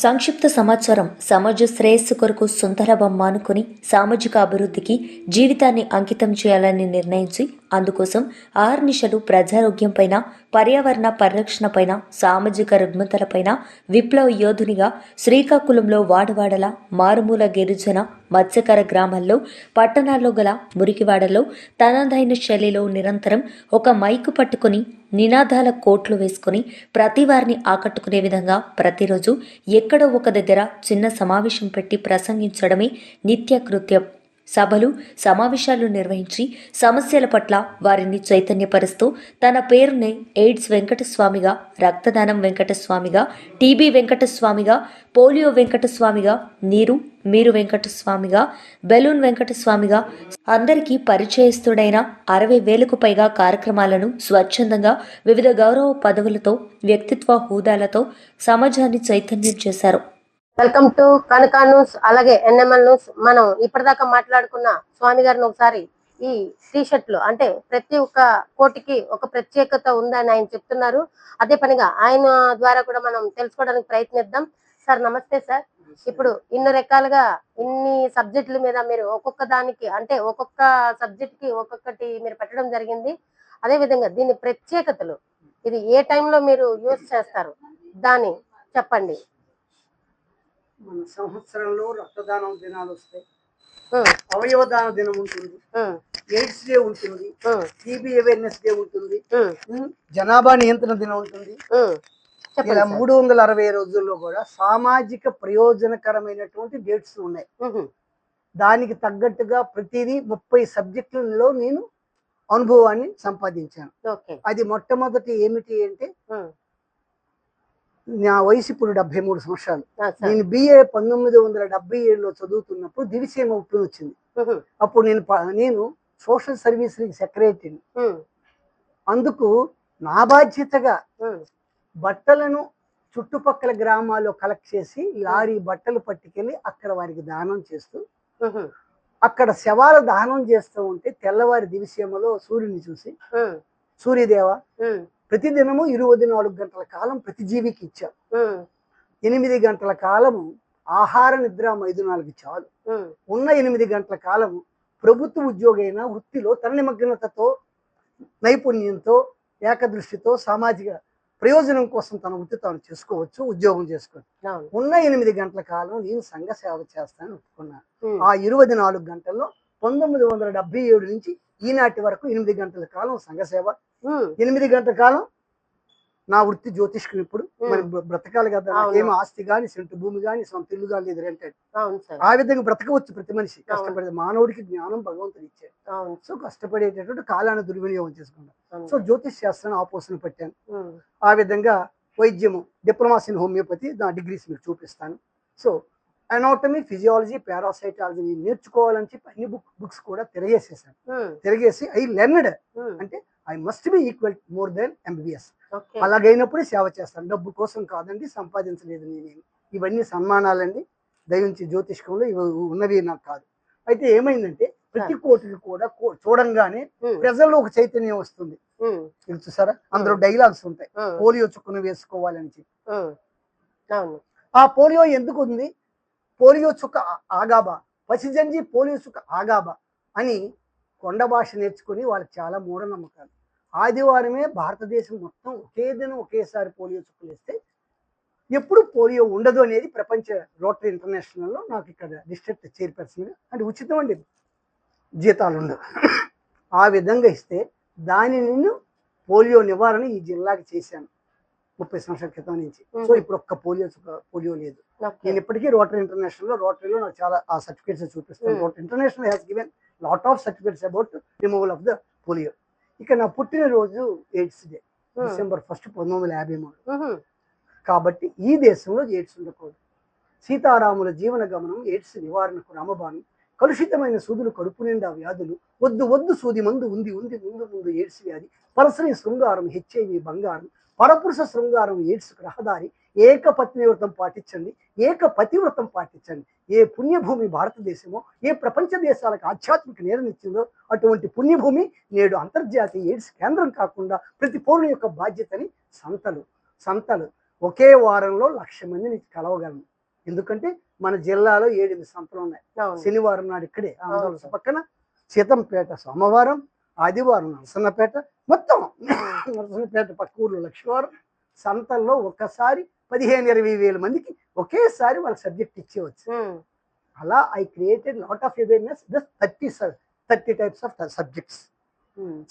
సంక్షిప్త సమాచారం సమాజ శ్రేయస్సు కొరకు సుందర బొమ్మ అనుకుని సామాజిక అభివృద్ధికి జీవితాన్ని అంకితం చేయాలని నిర్ణయించి అందుకోసం ఆర్నిషలు ప్రజారోగ్యంపైన పర్యావరణ పరిరక్షణపైన సామాజిక రుగ్మతలపైన విప్లవ యోధునిగా శ్రీకాకుళంలో వాడవాడల మారుమూల గిరిజన మత్స్యకర గ్రామాల్లో పట్టణాల్లో గల మురికివాడలో తనదైన శైలిలో నిరంతరం ఒక మైకు పట్టుకుని నినాదాల కోట్లు వేసుకుని ప్రతి వారిని ఆకట్టుకునే విధంగా ప్రతిరోజు ఎక్కడో ఒక దగ్గర చిన్న సమావేశం పెట్టి ప్రసంగించడమే నిత్యకృత్యం. సభలు సమావేశాలు నిర్వహించి సమస్యల పట్ల వారిని చైతన్యపరుస్తూ తన పేరునే ఎయిడ్స్ వెంకటస్వామిగా రక్తదానం వెంకటస్వామిగా టీబీ వెంకటస్వామిగా పోలియో వెంకటస్వామిగా నీరు మీరు వెంకటస్వామిగా బెలూన్ వెంకటస్వామిగా అందరికీ పరిచయస్తుడైన అరవై వేలకు పైగా కార్యక్రమాలను స్వచ్ఛందంగా వివిధ గౌరవ పదవులతో వ్యక్తిత్వ హోదాలతో సమాజాన్ని చైతన్యం చేశారు. వెల్కమ్ టు కనకా న్యూస్ అలాగే ఎన్ఎంఎల్ న్యూస్. మనం ఇప్పటిదాకా మాట్లాడుకున్న స్వామి గారిని ఒకసారి ఈ టీ షర్ట్లు అంటే ప్రతి ఒక్క కోటికి ఒక ప్రత్యేకత ఉందని ఆయన చెప్తున్నారు. అదే పనిగా ఆయన ద్వారా కూడా మనం తెలుసుకోవడానికి ప్రయత్నిద్దాం. సార్ నమస్తే సార్. ఇప్పుడు ఇన్ని రకాలుగా ఇన్ని సబ్జెక్టుల మీద మీరు ఒక్కొక్క దానికి అంటే ఒక్కొక్క సబ్జెక్ట్కి ఒక్కొక్కటి మీరు పెట్టడం జరిగింది. అదే విధంగా దీని ప్రత్యేకతలు ఇది ఏ టైంలో మీరు యూజ్ చేస్తారు? దాన్ని చెప్పండి. మన సంవత్సరంలో రక్తదానం దినాలు వస్తాయి. అవయవదాన దినం ఉంటుంది. ఎయిడ్స్ డే ఉంటుంది. టీబీ అవేర్నెస్ డే ఉంటుంది. జనాభా నియంత్రణ దినం ఉంటుంది. ఇలా. మూడు వందల అరవై రోజుల్లో కూడా సామాజిక ప్రయోజనకరమైనటువంటి డేట్స్ ఉన్నాయి. దానికి తగ్గట్టుగా ప్రతిదీ ముప్పై సబ్జెక్టులలో నేను అనుభవాన్ని సంపాదించాను. అది మొట్టమొదటి ఏమిటి అంటే నా వయసు ఇప్పుడు డెబ్బై మూడు సంవత్సరాలు. నేను బిఏ పంతొమ్మిది వందల డెబ్బై ఏడులో చదువుతున్నప్పుడు దివిసేమ ఉప్పుని వచ్చింది. అప్పుడు నేను నేను సోషల్ సర్వీస్ సెక్రటరీని అందుకు నా బాధ్యతగా బట్టలను చుట్టుపక్కల గ్రామాల్లో కలెక్ట్ చేసి లారీ బట్టలు పట్టుకెళ్ళి అక్కడ వారికి దానం చేస్తూ అక్కడ శవాల దానం చేస్తూ ఉంటే తెల్లవారి దివిసీమలో సూర్యుని చూసి సూర్యదేవ ప్రతిదినము ఇరవై నాలుగు గంటల కాలం ప్రతి జీవికి ఇచ్చాం. ఎనిమిది గంటల కాలము ఆహార నిద్ర ఐదు నాలుగు చాలు. ఉన్న ఎనిమిది గంటల కాలము ప్రభుత్వ ఉద్యోగైన వృత్తిలో తన నిమగ్నతతో నైపుణ్యంతో ఏకదృష్టితో సామాజిక ప్రయోజనం కోసం తన వృత్తి తాను చేసుకోవచ్చు ఉద్యోగం చేసుకోవచ్చు. ఉన్న ఎనిమిది గంటల కాలం నేను సంఘ సేవ చేస్తానని ఒప్పుకున్నాను. ఆ ఇరవై నాలుగు గంటల్లో పంతొమ్మిది వందల డెబ్బై ఏడు నుంచి ఈనాటి వరకు ఎనిమిది గంటల కాలం సంఘ సేవ. ఉమ్, ఎనిమిది గంటల కాలం నా వృత్తి జ్యోతిష్కం ఇప్పుడు. మరి బ్ర- బ్రతకాలి కదా. నాకేమో ఆస్తి కానీ సెంటు భూమి కానీ సొంత ఇల్లు కానీ లేదు రెంటెడ్ ఆ విధంగా బ్రతకవచ్చు ప్రతి మనిషి. కష్టపడే మానవుడికి జ్ఞానం భగవంతుడు ఇచ్చాడు సో కష్టపడేటటువంటి కాలాన్ని దుర్వినియోగం చేసుకుంటాం. అవును. సో జ్యోతిష్ శాస్త్రాన్ని ఆపోసన పెట్టాను. ఆ విధంగా వైద్యము డిప్లొమాసీ ఇన్ హోమియోపతి నా డిగ్రీస్ మీకు చూపిస్తాను. సో అనాటమీ ఫిజియాలజీ పారాసైటాలజీ నేర్చుకోవాలని చెప్పి అన్ని బుక్ బుక్స్ కూడా తిరగేసేసాను. ఉమ్, తిరగేసి ఐ లెర్నడ్. ఉమ్, అంటే I must be equal more than MBBS అలాగైనప్పుడే సేవ చేస్తాను. డబ్బు కోసం కాదండి సంపాదించలేదు నేను. ఇవన్నీ సన్మానాలండి. దయించి జ్యోతిష్కంలో ఇవి ఉన్నవి నాకు కాదు. అయితే ఏమైందంటే ప్రతి కోటికి కూడా చూడంగానే ప్రజల్లో ఒక చైతన్యం వస్తుంది. చూసారా? అందులో డైలాగ్స్ ఉంటాయి. పోలియో చుక్కను వేసుకోవాలని చెప్పి. ఆ పోలియో ఎందుకు ఉంది పోలియో చుక్క ఆగాబా? పసిజంజి పోలియో చుక్క ఆగాబా? అని కొండ భాష నేర్చుకుని వాళ్ళకి చాలా మూఢనమ్మకాలు ఆదివారమే భారతదేశం మొత్తం ఒకే దినం ఒకేసారి పోలియో చుక్కలు వేస్తే ఎప్పుడు పోలియో ఉండదు అనేది ప్రపంచ రోటరీ ఇంటర్నేషనల్లో నాకు ఇక్కడ డిస్ట్రిక్ట్ చైర్పర్సన్గా అంటే ఉచితం అండి జీతాలు ఉండవు. ఆ విధంగా ఇస్తే దాని నేను పోలియో నివారణ ఈ జిల్లాకి చేశాను. ముప్పై సంవత్సరాల క్రితం నుంచి. సో ఇప్పుడు ఒక్క పోలియో పోలియో లేదు. నేను ఇప్పటికీ రోటరీ ఇంటర్నేషనల్లో రోటరీలో నాకు చాలా ఆ సర్టిఫికేట్స్ చూపిస్తాను. Rotary International has given lot of certificates about removal of the polio ఇక నా పుట్టినరోజు ఎయిడ్స్ డే డిసెంబర్ ఫస్ట్ పంతొమ్మిది వందల యాభై మూడు. కాబట్టి ఈ దేశంలో ఎయిడ్స్ ఉండకూడదు. సీతారాముల జీవన గమనం ఎయిడ్స్ నివారణకు రామబాణం కలుషితమైన సూదులు కడుపు నిండా వ్యాధులు వద్దు వద్దు సూది మందు ఉంది ఉంది ముందు ముందు ఎయిడ్స్ వ్యాధి పరసని శృంగారం హెచ్ఐవి బంగారం పరపురుష శృంగారం ఎయిడ్స్ రహదారి ఏక పత్నివ్రతం పాటించండి ఏక పతివ్రతం పాటించండి. ఏ పుణ్యభూమి భారతదేశమో ఏ ప్రపంచ దేశాలకు ఆధ్యాత్మిక నేరనిచ్చిందో అటువంటి పుణ్యభూమి నేడు అంతర్జాతీయ ఎయిడ్స్ కేంద్రం కాకుండా ప్రతి పౌరుని యొక్క బాధ్యతని సంతలు సంతలు. ఒకే వారంలో లక్ష మందిని కలవగలను. ఎందుకంటే మన జిల్లాలో ఏడెనిమిది సంతలు ఉన్నాయి. శనివారం నాడు ఇక్కడే ఆంధ్రప్రదేశ్. పక్కన. సీతంపేట సోమవారం ఆదివారం నరసన్నపేట మొత్తం. నరసన్నపేట పక్క ఊర్లో లక్షవారం సంతల్లో ఒక్కసారి పదిహేను ఇరవై వేల మందికి ఒకేసారి వాళ్ళ సబ్జెక్ట్ ఇచ్చేవచ్చు అలా I created lot of awareness just thirty thirty types of subjects.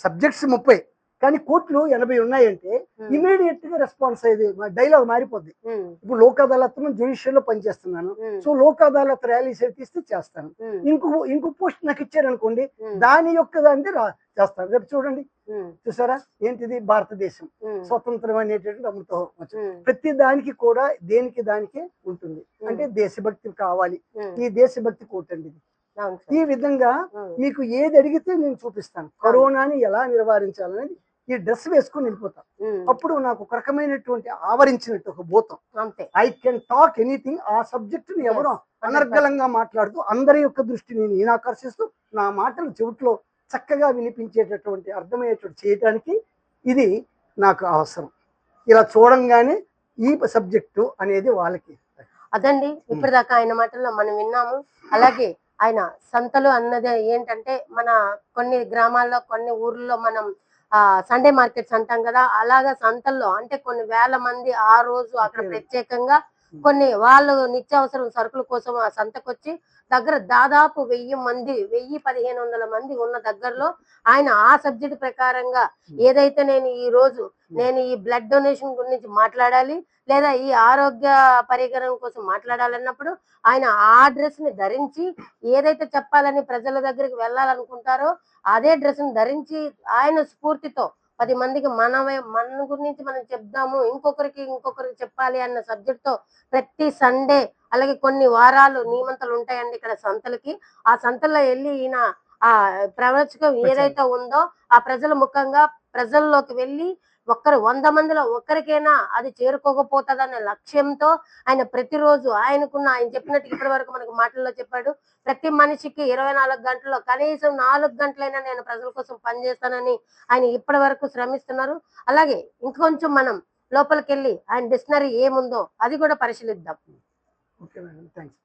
Subjects ముప్పై. కానీ కోట్లు ఎనభై ఉన్నాయంటే ఇమీడియట్గా రెస్పాన్స్ అయ్యేది డైలాగ్ మారిపోద్ది. ఇప్పుడు లోక్ అదాలత్ జుడిషియల్లో పనిచేస్తున్నాను సో లోక్ అదాలత్ ర్యాలీస్ తీస్తే చేస్తాను. ఇంకో ఇంకో పోస్ట్ నాకు ఇచ్చారనుకోండి దాని యొక్క దాన్ని రా చేస్తాను. రేపు చూడండి. చూసారా? ఏంటిది? భారతదేశం. స్వతంత్రం అనేటువంటి అమృతం ప్రతి దానికి కూడా దేనికి దానికే ఉంటుంది. అంటే దేశభక్తి కావాలి. ఈ దేశభక్తి కోటండి ఈ. విధంగా మీకు ఏది అడిగితే నేను చూపిస్తాను. కరోనాని ఎలా నివారించాలనేది ఈ డ్రెస్ వేసుకుని వెళ్ళిపోతాం. ఉమ్, అప్పుడు నాకు ఒక రకమైనటువంటి ఆవరించినట్టు ఒక భూతం. అంతే. ఐ కెన్ టాక్ ఎనీథింగ్ ఆ సబ్జెక్ట్ని ఎవరు Yes, అనర్గళంగా మాట్లాడుతూ అందరి యొక్క దృష్టిని నేను ఆకర్షిస్తూ నా మాటలు చెవిట్లో చక్కగా వినిపించేటటువంటి అర్థమయ్యేటట్టు చేయటానికి ఇది నాకు అవసరం. ఇలా చూడంగానే ఈ సబ్జెక్టు అనేది వాళ్ళకి. అదండి. ఇప్పటిదాకా ఆయన మాటల్లో మనం విన్నాము. అలాగే ఆయన సంతలు అన్నది ఏంటంటే మన కొన్ని గ్రామాల్లో కొన్ని ఊర్లలో మనం సండే మార్కెట్స్ అంటాం కదా అలాగా సంతల్లో అంటే కొన్ని వేల మంది ఆ రోజు అక్కడ. ప్రత్యేకంగా కొన్ని వాళ్ళు నిత్యావసరం సరుకుల కోసం ఆ సంతకొచ్చి దగ్గర దాదాపు వెయ్యి మంది వెయ్యి పదిహేను వందల మంది ఉన్న దగ్గరలో ఆయన ఆ సబ్జెక్ట్ ప్రకారంగా ఏదైతే నేను ఈ రోజు నేను ఈ బ్లడ్ డొనేషన్ గురించి మాట్లాడాలి లేదా ఈ ఆరోగ్య పరికరం కోసం మాట్లాడాలన్నప్పుడు ఆయన ఆ డ్రెస్ని ధరించి ఏదైతే చెప్పాలని ప్రజల దగ్గరికి వెళ్ళాలనుకుంటారో అదే డ్రెస్ని ధరించి ఆయన స్ఫూర్తితో పది మందికి మనమే మన గురించి మనం చెప్దాము ఇంకొకరికి ఇంకొకరికి చెప్పాలి అన్న సబ్జెక్ట్తో ప్రతి సండే అలాగే కొన్ని వారాలు నియమంతలు ఉంటాయండి ఇక్కడ సంతలకి. ఆ సంతల్లో వెళ్ళి ఈయన ఆ ప్రవచకం ఏదైతే ఉందో ఆ ప్రజల ముఖంగా ప్రజల్లోకి వెళ్ళి ఒక్కరు వంద మందిలో ఒక్కరికైనా అది చేరుకోకపోతుందనే లక్ష్యంతో ఆయన ప్రతిరోజు ఆయనకున్న ఆయన చెప్పినట్టు ఇప్పటి వరకు మనకు మాటల్లో చెప్పాడు. ప్రతి మనిషికి ఇరవై నాలుగు గంటల్లో కనీసం నాలుగు గంటలైనా నేను ప్రజల కోసం పనిచేస్తానని ఆయన ఇప్పటి వరకు శ్రమిస్తున్నారు. అలాగే ఇంకొంచెం మనం లోపలికి వెళ్ళి ఆయన డిక్షనరీ ఏముందో అది కూడా పరిశీలిద్దాం. Okay madam. థ్యాంక్స్